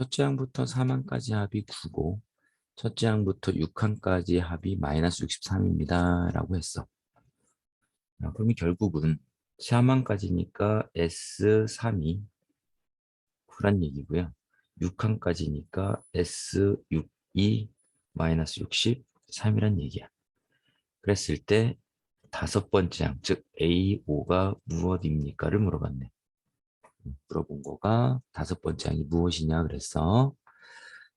첫째 항부터 4만까지 합이 9고 첫째 항부터 6항까지 합이 마이너스 63입니다. 라고 했어. 자, 그러면 결국은 4만까지니까 S3이 9란 얘기고요. 6항까지니까 S6이 마이너스 63이란 얘기야. 그랬을 때 다섯 번째 항, 즉 A5가 무엇입니까를 물어봤네. 음, 물어본 거가 다섯 번째 항이 무엇이냐 그랬어.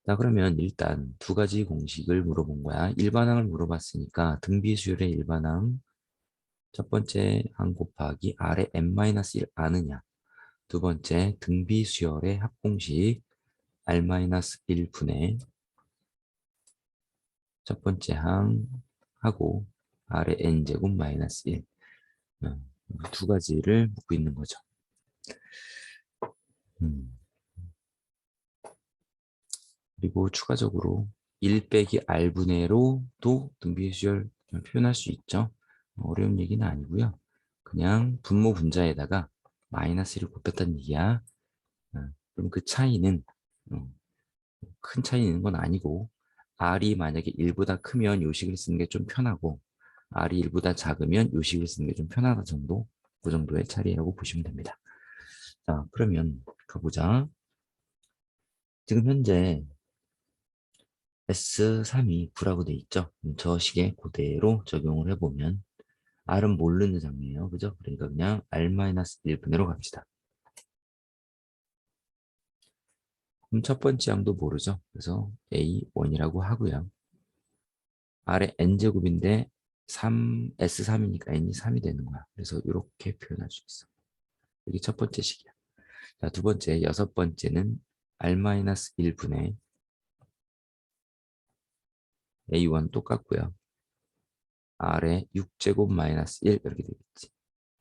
자 그러면 일단 두 가지 공식을 물어본 거야. 일반항을 물어봤으니까 등비수열의 일반항 첫 번째 항 곱하기 아래 n-1 아느냐. 두 번째 등비수열의 합공식 r-1분의 첫 번째 항 하고 아래 n제곱 마이너스 1. 음, 두 가지를 묻고 있는 거죠. 음. 그리고 추가적으로 1 빼기 r분의로도 등비수열 표현할 수 있죠. 어려운 얘기는 아니고요. 그냥 분모 분자에다가 마이너스를 곱했다는 얘기야. 어, 그럼 그 차이는 어, 큰 차이 있는 건 아니고 r이 만약에 1보다 크면 요식을 쓰는 게 좀 편하고 r이 1보다 작으면 요식을 쓰는 게 좀 편하다 정도 그 정도의 차이라고 보시면 됩니다. 자 그러면 가보자. 지금 현재 S3이 9라고 돼 있죠. 저 식에 그대로 적용을 해보면 R은 모르는 장이에요. 그죠? 그러니까 그냥 R-1분의로 갑시다. 그럼 첫 번째 항도 모르죠. 그래서 A1이라고 하고요. R의 N제곱인데 3, S3이니까 N이 3이 되는 거야. 그래서 이렇게 표현할 수 있어. 이게 첫 번째 식이야. 자, 두 번째, 여섯 번째는 R-1분의 A1 똑같고요. R에 6제곱 마이너스 1 이렇게 되겠지.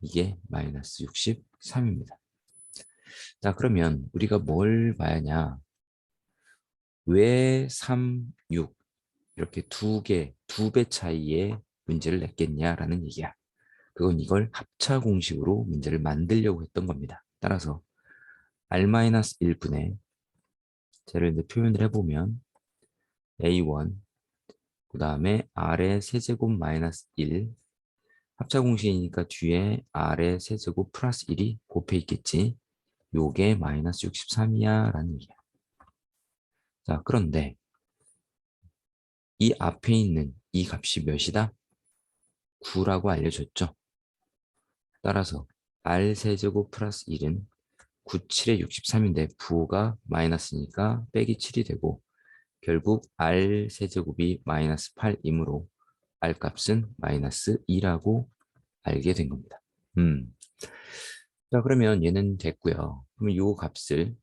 이게 마이너스 63입니다. 자 그러면 우리가 뭘 봐야 하냐. 왜 3, 6 이렇게 두 개, 두 배 차이의 문제를 냈겠냐라는 얘기야. 그건 이걸 합차 공식으로 문제를 만들려고 했던 겁니다. 따라서 R-1분의 쟤를 이제 표현을 해보면 A1 그 다음에 r의 세제곱 마이너스 1 합차 공식이니까 뒤에 r의 세제곱 플러스 1이 곱해 있겠지. 요게 마이너스 63이야 라는 얘기야. 자 그런데 이 앞에 있는 이 값이 몇이다? 9라고 알려줬죠. 따라서 r 세제곱 플러스 1은 9, 7에 63인데 부호가 마이너스니까 빼기 7이 되고 결국 r 세제곱이 마이너스 8이므로 r 값은 마이너스 2라고 알게 된 겁니다. 음. 자 그러면 얘는 됐고요. 그러면 이 값을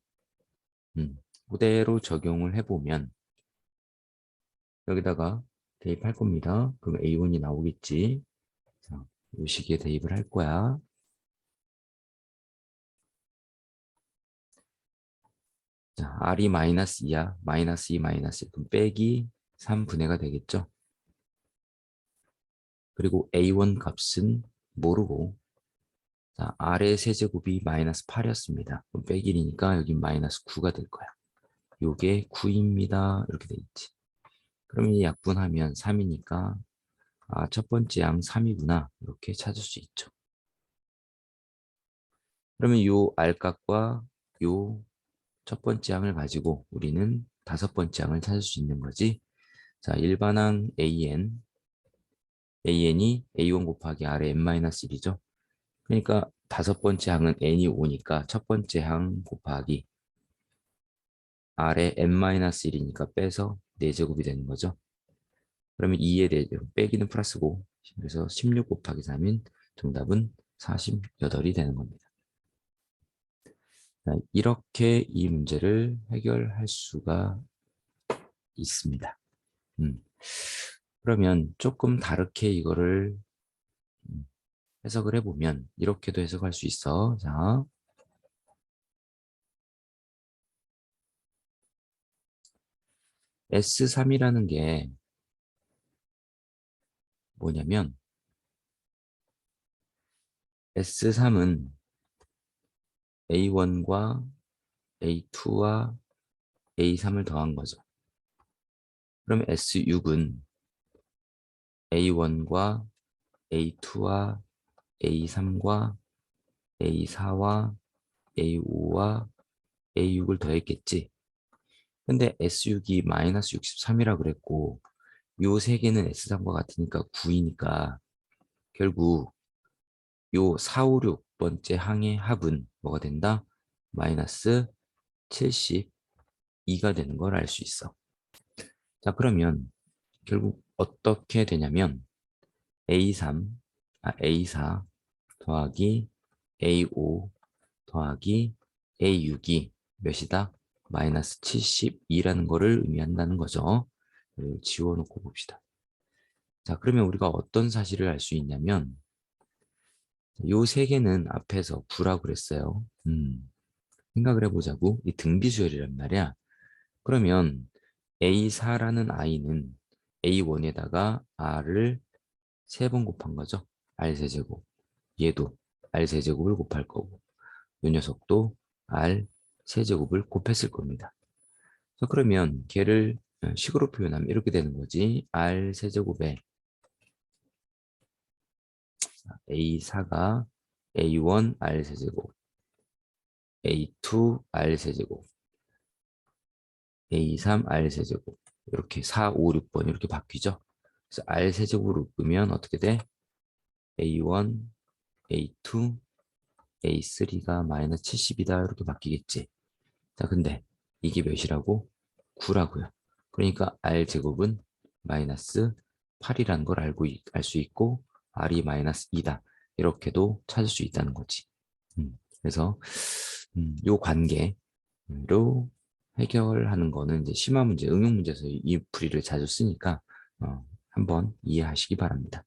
음, 그대로 적용을 해보면 여기다가 대입할 겁니다. 그럼 A1이 나오겠지. 자, 이 식에 대입을 할 거야. 자, R이 마이너스 2야. 마이너스 2 마이너스 1. 그럼 빼기 3분의가 되겠죠. 그리고 A1 값은 모르고 자, R의 세제곱이 마이너스 8이었습니다. 그럼 빼기 1이니까 여기 마이너스 9가 될 거야. 요게 9입니다. 이렇게 돼 있지. 그럼 이 약분하면 3이니까 아, 첫 번째 양 3이구나. 이렇게 찾을 수 있죠. 그러면 요 R값과 요 첫 번째 항을 가지고 우리는 다섯 번째 항을 찾을 수 있는 거지. 자, 일반항 AN, AN이 A1 곱하기 R의 N-1이죠. 그러니까 다섯 번째 항은 N이 5니까 첫 번째 항 곱하기 R의 N-1이니까 빼서 4제곱이 되는 거죠. 그러면 2에 4제곱, 빼기는 플러스고, 그래서 16 곱하기 3인 정답은 48이 되는 겁니다. 이렇게 이 문제를 해결할 수가 있습니다. 음. 그러면 조금 다르게 이거를 음, 해석을 해보면 이렇게도 해석할 수 있어. 자, S3이라는 게 뭐냐면 S3은 A1과 A2와 A3을 더한 거죠. 그럼 S6은 A1과 A2와 A3과 A4와 A5와 A6을 더했겠지. 근데 S6이 마이너스 63이라 그랬고 요 세 개는 S3과 같으니까 9이니까 결국 요 4, 5, 6번째 항의 합은 뭐가 된다? 마이너스 72가 되는 걸 알 수 있어. 자, 그러면 결국 어떻게 되냐면 A3, 아, A4 더하기 A5 더하기 A6이 몇이다? 마이너스 72라는 거를 의미한다는 거죠. 지워놓고 봅시다. 자, 그러면 우리가 어떤 사실을 알 수 있냐면 요 세 개는 앞에서 9라고 그랬어요. 음, 생각을 해보자고. 이 등비수열이란 말이야. 그러면 A4라는 i는 A1에다가 r을 세 번 곱한 거죠. r 세제곱. 얘도 r 세제곱을 곱할 거고 이 녀석도 r 세제곱을 곱했을 겁니다. 자, 그러면 걔를 어, 식으로 표현하면 이렇게 되는 거지. r 세제곱에 A4가 A1 R 세제곱, A2 R 세제곱, A3 R 세제곱 이렇게 4, 5, 6번 이렇게 바뀌죠. 그래서 R 세제곱으로 끄면 어떻게 돼? A1, A2, A3가 마이너스 70이다 이렇게 바뀌겠지. 자, 근데 이게 몇이라고? 9라고요. 그러니까 R 제곱은 마이너스 8이라는 걸 알고 알 수 있고 R이 마이너스 2다. 이렇게도 찾을 수 있다는 거지. 음, 그래서 음, 요 관계로 해결하는 거는 이제 심화 문제, 응용 문제에서 이 풀이를 자주 쓰니까 어, 한번 이해하시기 바랍니다.